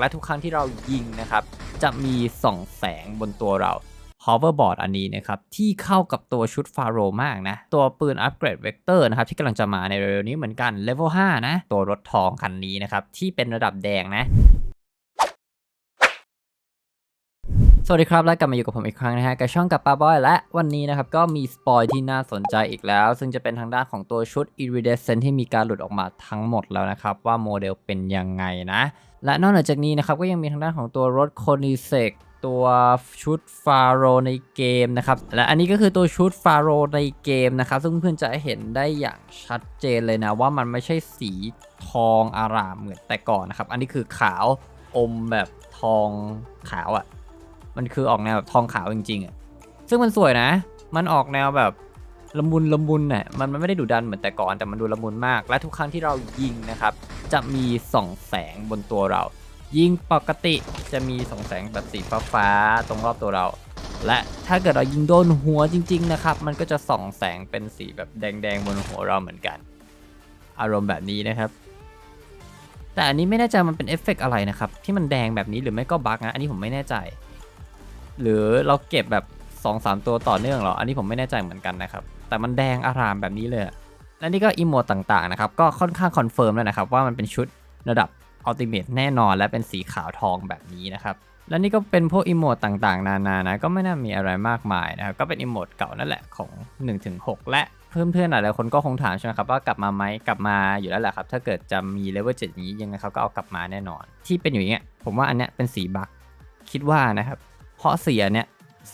และทุกครั้งที่เรายิงนะครับ จะมีส่องแสงบนตัวเรา hoverboard อันนี้นะครับ ที่เข้ากับตัวชุดฟาโรมากนะ ตัวปืนอัปเกรดเวกเตอร์นะครับ ที่กำลังจะมาในเร็วๆนี้เหมือนกัน level 5นะ ตัวรถทองคันนี้นะครับ ที่เป็นระดับแดงนะ สวัสดีครับ และกลับมาอยู่กับผมอีกครั้งนะฮะกับช่องกับปาบอยและวันนี้นะครับ ก็มีสปอยที่น่าสนใจอีกแล้ว ซึ่งจะเป็นทางด้านของตัวชุด Iridescent ที่มีการหลุดออกมาทั้งหมดแล้วนะครับ ว่าโมเดลเป็นยังไงนะ และนอกเหนือจากนี้นะครับ ก็ยังมีทางด้านของตัวรถโคนิเซกตัวชุดฟาโรในเกมนะครับและอันนี้ก็คือตัวชุดฟาโรในเกมนะครับ ซึ่งเพื่อนจะเห็นได้อย่างชัดเจนเลยนะ ว่ามันไม่ใช่สีทองอารามเหมือนแต่ก่อนนะครับอันนี้คือขาวอมแบบทองขาวอะ่ะ มันคือออกแนวแบบทองขาวจริงๆอะซึ่งมันสวยนะ มันออกแนวแบบละมุนละมุนน่ะมันมันไม่ได้ดุดันเหมือนแต่ก่อนแต่มันดูละมุนมาก และทุกครั้งที่เรายิงนะครับ จะมีส่องแสงบนตัวเรา ยิงปกติจะมีส่องแสงแบบสีฟ้าฟ้าๆตรงรอบตัวเรา และถ้าเกิดเรายิงโดนหัวจริง ๆ นะครับ มันก็จะส่องแสงเป็นสีแบบแดงๆบนหัวเราเหมือนกัน อารมณ์แบบนี้นะครับ แต่อันนี้ไม่แน่ใจมันเป็นเอฟเฟกต์อะไรนะครับที่มันแดงแบบนี้หรือไม่ก็บั๊กนะอันนี้ผมไม่แน่ใจ หรือเราเก็บแบบ2-3ตัวต่อเนื่องเหรอ อันนี้ผมไม่แน่ใจเหมือนกันนะครับ แต่มันแดงอารามแบบนี้เลย และนี่ก็อีโมดต่างๆนะครับ ก็ค่อนข้างคอนเฟิร์มแล้วนะครับ ว่ามันเป็นชุดระดับอัลติเมทแน่นอนและเป็นสีขาวทองแบบนี้นะครับ และนี่ก็เป็นพวกอีโมดต่างๆ นานานะ ก็ไม่น่ามีอะไรมากมายนะครับ ก็เป็นอีโมดเก่านั่นแหละของ 1-6 และเพื่อนๆหลายๆคนก็คงถามใช่ไหมครับว่ากลับมาไหมกลับมาอยู่แล้วแหละครับ ถ้าเกิดจะมีเลเวล7นี้ยังไงเขาก็เอากลับมาแน่นอน ที่เป็นอยู่อย่างเงี้ยผมว่าอันเนี้ยเป็นสีบักคิดว่านะครับ เพราะสีอันเนี้ย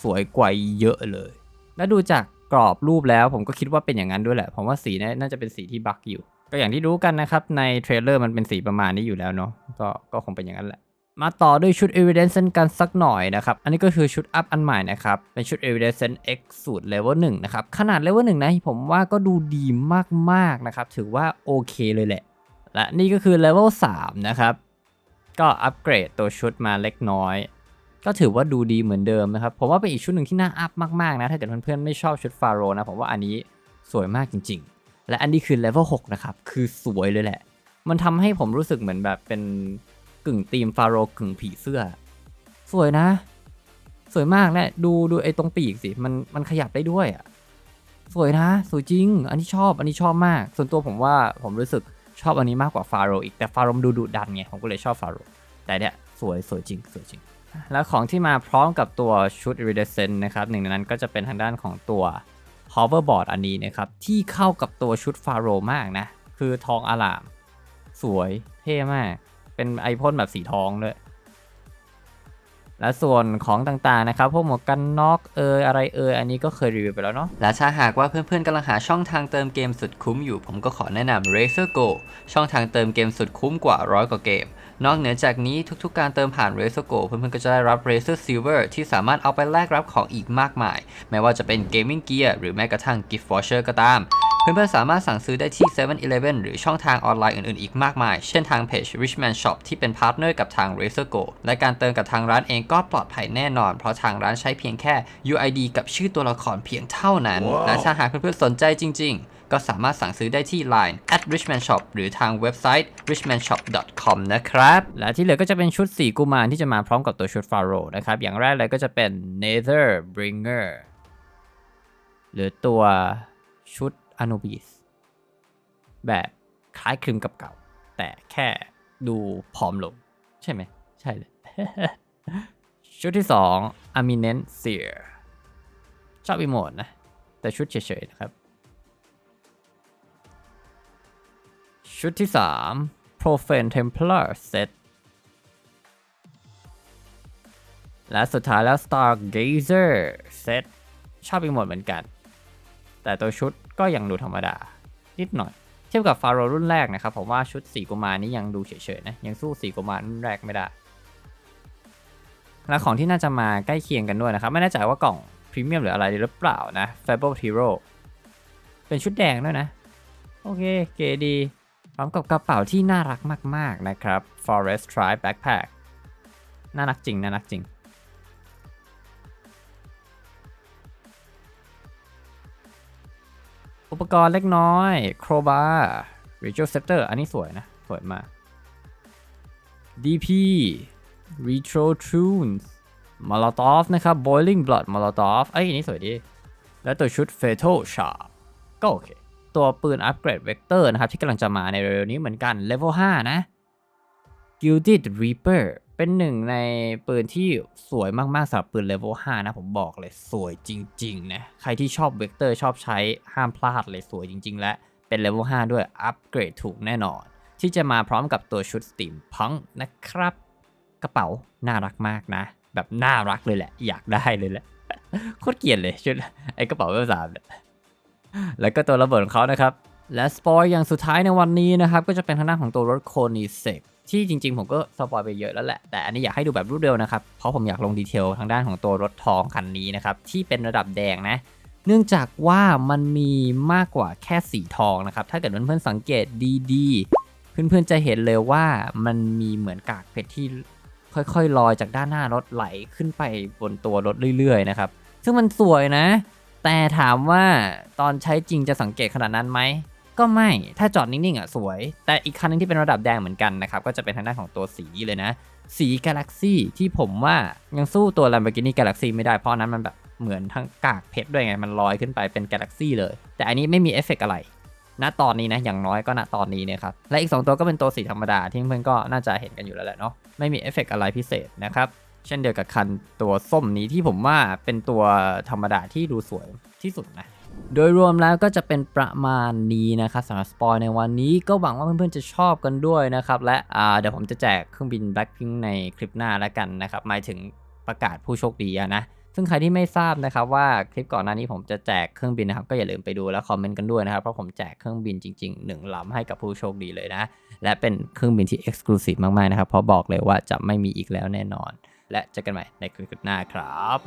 สวยกว่าเยอะเลย แล้วดูจากกรอบรูปแล้วผมก็คิดว่าเป็นอย่างนั้นด้วยแหละ ผมว่าสีน่าจะเป็นสีที่บั๊กอยู่ ก็อย่างที่รู้กันนะครับในเทรลเลอร์มันเป็นสีประมาณนี้อยู่แล้วเนาะก็ก็คงเป็นอย่างนั้นแหละ มาต่อด้วยชุด Evidence กันสักหน่อยนะครับ อันนี้ก็คือชุดอัพอันใหม่นะครับ เป็นชุด Evidence X สูตร Level 1นะครับ ขนาด Level 1นะผมว่าก็ดูดีมากๆนะครับ ถือว่าโอเคเลยแหละ และนี่ก็คือ Level 3นะครับ ก็อัปเกรดตัวชุดมาเล็กน้อย ก็ถือว่าดูดีเหมือนเดิมนะครับ ผมว่าเป็นอีกชุดหนึ่งที่น่าอัพมากๆนะ ถ้าเกิดเพื่อนๆไม่ชอบชุดฟาโรนะ ผมว่าอันนี้สวยมากจริง ๆ และอันนี้คือ Level 6นะครับ คือสวยเลยแหละ มันทำให้ผมรู้สึกเหมือนแบบเป็นกึ่งธีมฟาโรกึ่งผีเสื้อ สวยนะ สวยมากและดูดูไอ้ตรงปีกสิ มันมันขยับได้ด้วยอะสวยนะ สวยจริง อันนี้ชอบ อันนี้ชอบมาก ส่วนตัวผมว่าผมรู้สึกชอบอันนี้มากกว่าฟาโรอีก แต่ฟาโรมดูดุดันไง ผมก็เลยชอบฟาโรแต่เนี่ยสวยสวยจริง สวยจริง แล้วของที่มาพร้อมกับตัวชุด Iridescent นะครับหนึ่งในนั้นก็จะเป็นทางด้านของตัว hoverboard อันนี้นะครับ ที่เข้ากับตัวชุดฟาโรมากนะ คือทองอลาม สวยเท่มาก เป็นไอพ่นแบบสีทองด้วย และส่วนของต่างๆนะครับ พวกหมวกกันน็อกเอยอะไรเอยอันนี้ก็เคยรีวิวไปแล้วเนาะและถ้าหากว่าเพื่อนๆกำลังหาช่องทางเติมเกมสุดคุ้มอยู่ ผมก็ขอแนะนำ Razer Go ช่องทางเติมเกมสุดคุ้มกว่าร้อยกว่าเกม นอกเหนือจากนี้ทุกๆ การเติมผ่าน Razer Go เพื่อนๆก็จะได้รับ Razer Silver ที่สามารถเอาไปแลกรับของอีกมากมาย ไม่ว่าจะเป็น Gaming Gear หรือแม้กระทั่ง Gift Voucher ก็ตาม เพื่อนๆ สามารถสั่งซื้อได้ที่ 7-Eleven หรือช่องทางออนไลน์อื่นๆ อีกมากมาย เช่นทางเพจ Richman Shop ที่เป็นพาร์ทเนอร์กับทาง Razer Go และการเติมกับทางร้านเองก็ปลอดภัยแน่นอน เพราะทางร้านใช้เพียงแค่ UID กับชื่อตัวละครเพียงเท่านั้นและถ้าหากเพื่อนๆ สนใจจริง ๆ ก็สามารถสั่งซื้อได้ที่ Line at richman shop หรือทางเว็บไซต์ richmanshop.com นะครับ และที่เหลือก็จะเป็นชุดสีกุมารที่จะมาพร้อมกับตัวชุดฟาโรห์นะครับ อย่างแรกเลยก็จะเป็น Nether Bringer หรือตัวชุด Anubis แบบคล้ายคลึงกับเก่า แต่แค่ดูผอมลง ใช่ไหม ใช่เลย ชุดที่2 Eminent Seer ชอบอีโมดนะ แต่ชุดเฉยๆนะครับ ชุดที่ 3 Profane Templar Set และสุดท้ายแล้ว Stargazer Set ชอบอีกหมดเหมือนกัน แต่ตัวชุดก็ยังดูธรรมดา นิดหน่อย เทียบกับฟาโรรุ่นแรกนะครับ ผมว่าชุดสีกุมารนี้ยังดูเฉยๆนะ ยังสู้สีกุมารรุ่นแรกไม่ได้ และของที่น่าจะมาใกล้เคียงกันด้วยนะครับ ไม่แน่ใจว่ากล่องพรีเมียมหรืออะไรหรือเปล่านะ Fable Hero เป็นชุดแดงด้วยนะ โอเค เก๋ดี พร้อมกับกระเป๋าที่น่ารักมาก ๆ นะครับ Forest Tribe Backpack น่ารักจริง น่ารักจริง อุปกรณ์เล็กน้อย Crowbar Ritual Scepter อันนี้สวยนะ สวยมาก DP Retro Tunes Molotov นะครับ Boiling Blood Molotov เอ้ยอันนี้สวยดี และตัวชุด Fatal Sharp ก็โอเค ตัวปืนอัปเกรดเวกเตอร์นะครับ ที่กำลังจะมาในเร็วๆนี้เหมือนกัน Level 5นะ Gilded Reaper เป็นหนึ่งในปืนที่สวยมากๆสำหรับปืน Level 5นะ ผมบอกเลยสวยจริงๆนะ ใครที่ชอบเวกเตอร์ชอบใช้ห้ามพลาดเลยสวยจริง ๆ และเป็น Level 5ด้วยอัปเกรดถูกแน่นอน ที่จะมาพร้อมกับตัวชุด Steampunk นะครับ กระเป๋าน่ารักมากนะ แบบน่ารักเลยแหละ อยากได้เลยแหละโคตรเกลียดเลยชุดไอ้กระเป๋าเวลสามเนี่ย แล้วก็ตัวระเบิดของเขานะครับ และสปอยอย่างสุดท้ายในวันนี้นะครับ ก็จะเป็นทางด้านของตัวรถโคนิเซกที่จริงๆ ผมก็สปอยไปเยอะแล้วแหละ แต่อันนี้อยากให้ดูแบบรวดเร็วนะครับ เพราะผมอยากลงดีเทลทางด้านของตัวรถทองคันนี้นะครับ ที่เป็นระดับแดงนะ เนื่องจากว่ามันมีมากกว่าแค่สีทองนะครับ ถ้าเกิดเพื่อนๆสังเกตดีๆ เพื่อนๆจะเห็นเลยว่ามันมีเหมือนกากเพชรที่ค่อยๆลอยจากด้านหน้ารถไหลขึ้นไปบนตัวรถเรื่อยๆนะครับ ซึ่งมันสวยนะ แต่ถามว่าตอนใช้จริงจะสังเกตขนาดนั้นไหม ก็ไม่ ถ้าจอดนิ่งๆอะสวย แต่อีกคันหนึงที่เป็นระดับแดงเหมือนกันนะครับ ก็จะเป็นทางด้านของตัวสีเลยนะ สี Galaxy ที่ผมว่ายังสู้ตัว Lamborghini Galaxy ไม่ได้เพราะนั้นมันแบบเหมือนทั้งกากเพชรด้วยไง มันลอยขึ้นไปเป็น Galaxy เลย แต่อันนี้ไม่มีเอฟเฟกต์อะไรณตอนนี้นะอย่างน้อยก็ณตอนนี้เนี่ยครับและอีก 2 ตัวก็เป็นตัวสีธรรมดาที่เพื่อนๆก็น่าจะเห็นกันอยู่แล้วแหละเนาะไม่มีเอฟเฟกต์อะไรพิเศษนะครับ เช่นเดียวกับคันตัวส้มนี้ที่ผมว่าเป็นตัวธรรมดาที่ดูสวยที่สุดนะโดยรวมแล้วก็จะเป็นประมาณนี้นะครับสำหรับสปอยในวันนี้ก็หวังว่าเพื่อนๆจะชอบกันด้วยนะครับ และเดี๋ยวผมจะแจกเครื่องบิน Blackpink ในคลิปหน้าแล้วกันนะครับหมายถึงประกาศผู้โชคดีนะซึ่งใครที่ไม่ทราบนะครับว่าคลิปก่อนหน้านี้ผมจะแจกเครื่องบินนะครับก็อย่าลืมไปดูแล้วคอมเมนต์กันด้วยนะครับเพราะผมแจกเครื่องบินจริงๆหนึ่งลำให้กับผู้โชคดีเลยนะ และเป็นเครื่องบินที่ Exclusive มากๆนะครับเพราะบอกเลยว่าจะไม่มีอีกแล้วแน่นอน และเจอกันใหม่ในคลิปหน้าครับ